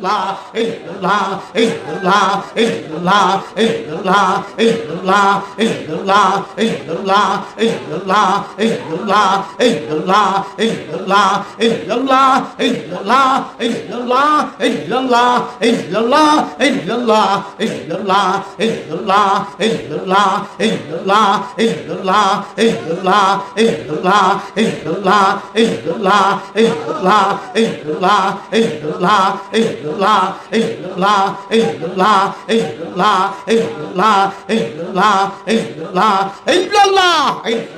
la la eh la eh la eh la eh la eh la eh la eh la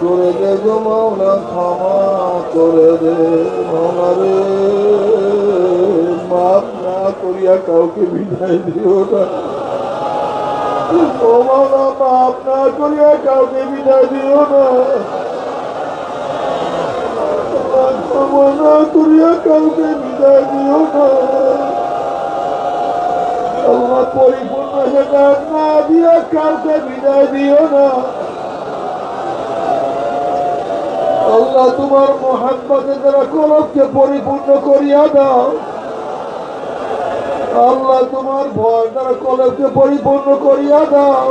করে দে গো মাওলা ক্ষমা করে দে মাওলা রে। না করিয়া কাউকে বিদায় দিও না। ও মাওলা মাফ না করিয়া কাউকে বিদায় দিও না। করিয়া কাউকে দিও না। পরিপূর্ণ হেদায়ত না দিয়া কাউকে বিদায় দিও না। আল্লাহ তোমার মোহাম্মতের দ্বারা কলবকে পরিপূর্ণ করিয়া দাও। আল্লাহ তোমার ভয় দ্বারা কলবকে পরিপূর্ণ করিয়া দাও।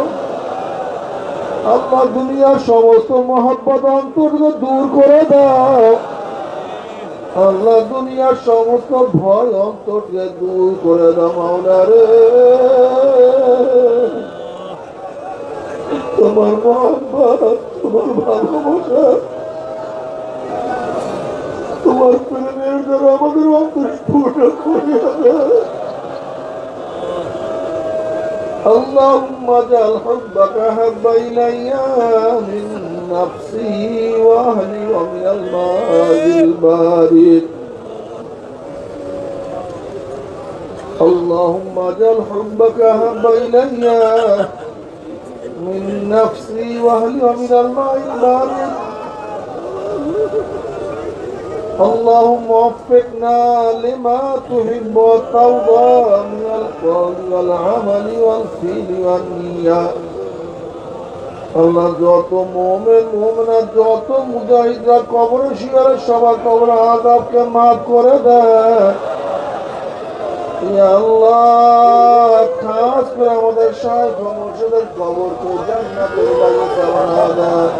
আল্লাহ দুনিয়ার সমস্ত মহাব্বত অন্তর্গ দূর করে দাও। আল্লাহ দুনিয়ার সমস্ত ভয় অন্তরকে দূর করে দাও মাওলা রে। তোমার মহাব্বত, তোমার ভালোবাসা তোমার প্রেমের দ্বারা আমাদের অন্তর স্ফুট করিয়া দেয় اللهم اجعل حبك احب الي من نفسي واهلي ومن الماء البارد اللهم اجعل حبك احب الي من نفسي واهلي ومن الماء البارد اللهم وفقنا لما تحب وترضى من القول والعمل والفعل والنية আল্লাহ যত মোমেন মোমেনা যত মুজাহিদরা কবর শিয়ারের সবার কবর আজাবকে মাফ করে দেয় ইয়া আল্লাহ খাস করে আমাদের শাহেখ ও মুর্শিদের কবরকে জান্নাতের বাগিচা বানা দেয়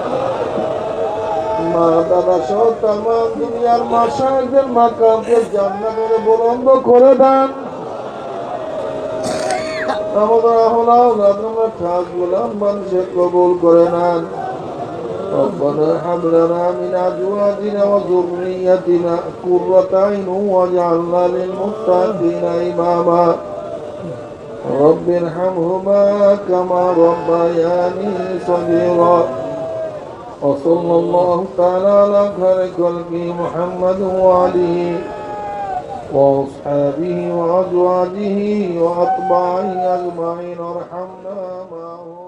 মা দাদা সহ তাম দুনিয়ার মাসায়কদের মাকামকে জান্নাতের বুলন্দ করে দেন আমাদের আহলাও আমরা খাস গোলাম মানুষে কবুল করে নেন ربنا هب لنا من ازواجنا وذريتنا قرة عين واجعلنا للمتقين اماما رب ارحمهما كما ربياني صغيرا وصلى الله تعالى على خير خلقه محمد وعليه وأصحابه وأزواجه وأتباعه أجمعين وارحمنا معهم